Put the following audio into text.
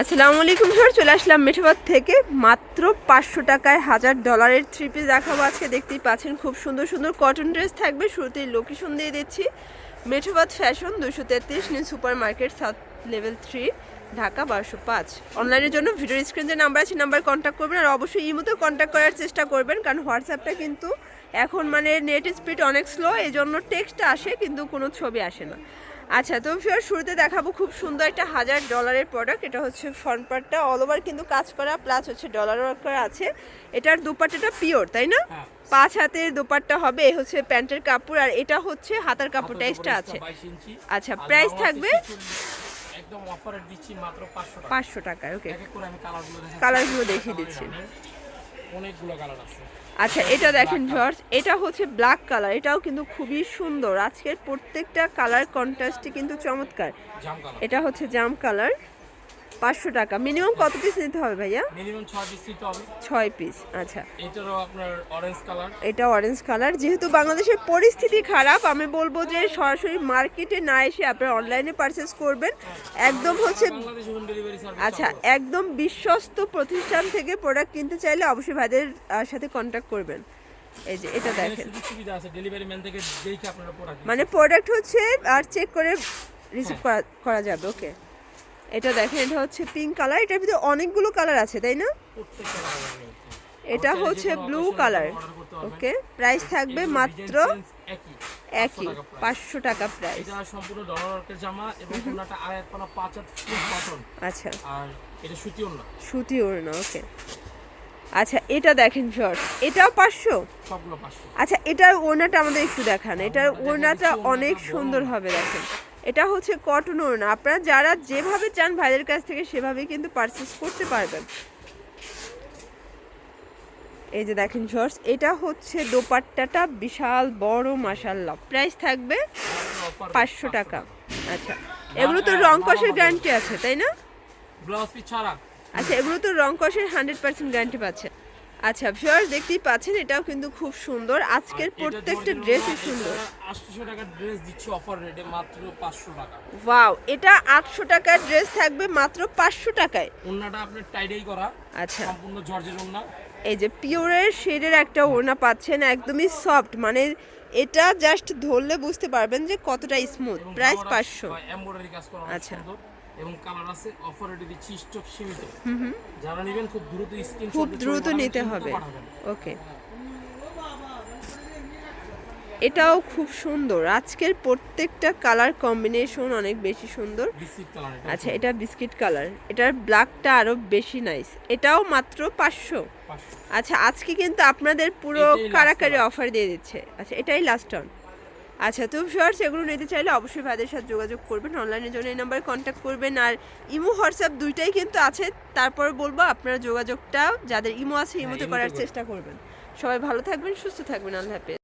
আসসালামু আলাইকুম স্যার চলে আসলাম মেঠাবাদ থেকে। মাত্র পাঁচশো টাকায় হাজার ডলারের থ্রি পিস দেখাবো আজকে। দেখতেই পাচ্ছেন, খুব সুন্দর সুন্দর কটন ড্রেস থাকবে। শুরুতেই লোকেশন দিয়ে দিচ্ছি। মেঠাবাদ ফ্যাশন দুশো তেত্রিশ new super market south level three Dhaka বারোশো পাঁচ। অনলাইনের জন্য ভিডিও স্ক্রিন যে নাম্বার আছে নাম্বার কন্ট্যাক্ট করবেন। আর অবশ্যই ইমোতেও কন্ট্যাক্ট করার চেষ্টা করবেন, কারণ হোয়াটসঅ্যাপটা কিন্তু এখন মানে নেট স্পিড অনেক স্লো এই জন্য টেক্সট আসে, কিন্তু কোনো ছবি আসে না। আচ্ছা তো ফির শুরুতে দেখাবো খুব সুন্দর একটা হাজার ডলারের প্রোডাক্ট এটা হচ্ছে ফ্রন্ট পার্টটা অল ওভার কিন্তু কাজ করা প্লাস হচ্ছে ডলার ওয়ার্ক করা আছে। এটার দুপাট্টাটা পিওর তাই না? হ্যাঁ। পাঁচ হাতের দুপাট্টা হবে হচ্ছে প্যান্টের কাপড় আর এটা হচ্ছে হাতার কাপড়টা এক্সট্রা আছে। আচ্ছা, প্রাইস থাকবে? একদম অফারে দিচ্ছি মাত্র 500 টাকা। পাঁচশো টাকার ওকে কালারগুলো দেখিয়ে দিচ্ছি। অনেকগুলো কালার আছে। আচ্ছা এটা দেখেন ভিউয়ার্স এটা হচ্ছে ব্ল্যাক কালার এটাও কিন্তু খুবই সুন্দর। আজকের প্রত্যেকটা কালার কন্ট্রাস্টই কিন্তু চমৎকার। এটা হচ্ছে জাম কালার পাঁচশো টাকা। মিনিমাম কত পিস নিতে হবে ভাইয়া? মিনিমাম 6 পিস দিতে হবে। ছয় পিস আচ্ছা। এটারও আপনার অরেঞ্জ কালার এটা অরেঞ্জ কালার যেহেতু বাংলাদেশের পরিস্থিতি খারাপ আমি বলব যে সরাসরি মার্কেটে না এসে আপনারা অনলাইনে পারচেস করবেন। একদম হচ্ছে আচ্ছা একদম বিশ্বস্ত প্রতিষ্ঠান থেকে প্রোডাক্ট কিনতে চাইলে অবশ্যই ভাইদের সাথে কন্ট্যাক্ট করবেন। এই যে এটা দেখেন। সুবিধা আছে ডেলিভারি ম্যান থেকে দেখে আপনারা প্রোডাক্ট মানে প্রোডাক্ট হচ্ছে আর চেক করে রিসিভ করা করা যাবে ওকে এটা দেখেন এটা হচ্ছে পিঙ্ক কালার এটার ভিতরে অনেকগুলো কালার আছে তাই না? এটা হচ্ছে ব্লু কালার ওকে প্রাইস থাকবে মাত্র একই। পাঁচশো টাকা প্রাইস এটা সম্পূর্ণ ডলার ওয়ার্কের জামা এবং কোনটা আড়াই এক পানা পাঁচ আচ্ছা। আর এটা সুতিও না সুতি ওড়না ওকে আচ্ছা এটা দেখেন শর্ট এটাও পাঁচশো? সবগুলো পাঁচশো। আচ্ছা এটার ওড়নাটা আমাদের একটু দেখান। এটার ওড়নাটা অনেক সুন্দর হবে দেখেন। এটা হচ্ছে কটন ওড়না আপনারা যারা যেভাবে চান ভাইদের কাছ থেকে সেভাবে কিন্তু পারচেস করতে পারবেন। এই যে দেখেন শর্টস এটা হচ্ছে দোপাট্টাটা বিশাল বড় মাসাল্লাহ প্রাইস থাকবে পাঁচশো টাকা। আচ্ছা এগুলো তো রং কষের গ্যারান্টি আছে তাই না? আচ্ছা এগুলো তো রং কষের হান্ড্রেড পার্সেন্ট গ্যারান্টি পাচ্ছে। আচ্ছা ভিউয়ার্স দেখতেই পাচ্ছেন এটাও কিন্তু খুব সুন্দর। আজকের প্রত্যেকটা ড্রেসই সুন্দর। আটশো টাকার ড্রেস দিচ্ছি অফার রেটে মাত্র পাঁচশো টাকা। ওয়াও এটা আটশো টাকার ড্রেস থাকবে মাত্র পাঁচশো টাকায়। ওন্নাটা আপনার টাইডেই করা আচ্ছা। সম্পূর্ণ জর্জের ওন্না এই যে পিওরের শেডের একটা ওড়না পাচ্ছেন একদমই সফট মানে এটা জাস্ট ধরলে বুঝতে পারবেন যে কতটা স্মুথ প্রাইস পাঁচশো। এমব্রয়ডারি কাজ করা আচ্ছা। এবং কালার আছে অফার দিচ্ছি স্টক সীমিত। যারা নেবেন খুব দ্রুত স্ক্রিন খুব দ্রুত নিতে হবে। ওকে। এটাও খুব সুন্দর। আজকের প্রত্যেকটা কালার কম্বিনেশন অনেক বেশি সুন্দর। আচ্ছা এটা বিস্কিট কালার। এটার ব্ল্যাকটা আরও বেশি নাইস। এটাও মাত্র পাঁচশো। আচ্ছা আজকে কিন্তু আপনাদের পুরো কারাকারি অফার দিয়ে দিচ্ছে। আচ্ছা এটাই লাস্ট অন আচ্ছা তো শর্টস এগুলো নিতে চাইলে অবশ্যই ভাইদের সাথে যোগাযোগ করবেন। অনলাইনের জন্য এই নাম্বারে কন্ট্যাক্ট করবেন। আর ইমো হোয়াটসঅ্যাপ দুইটাই কিন্তু আছে। তারপর বলব আপনারা যোগাযোগটা যাদের ইমো আছে ইমোতে ইমোতে করার চেষ্টা করবেন। সবাই ভালো থাকবেন সুস্থ থাকবেন আল্লাহ হাফেজ।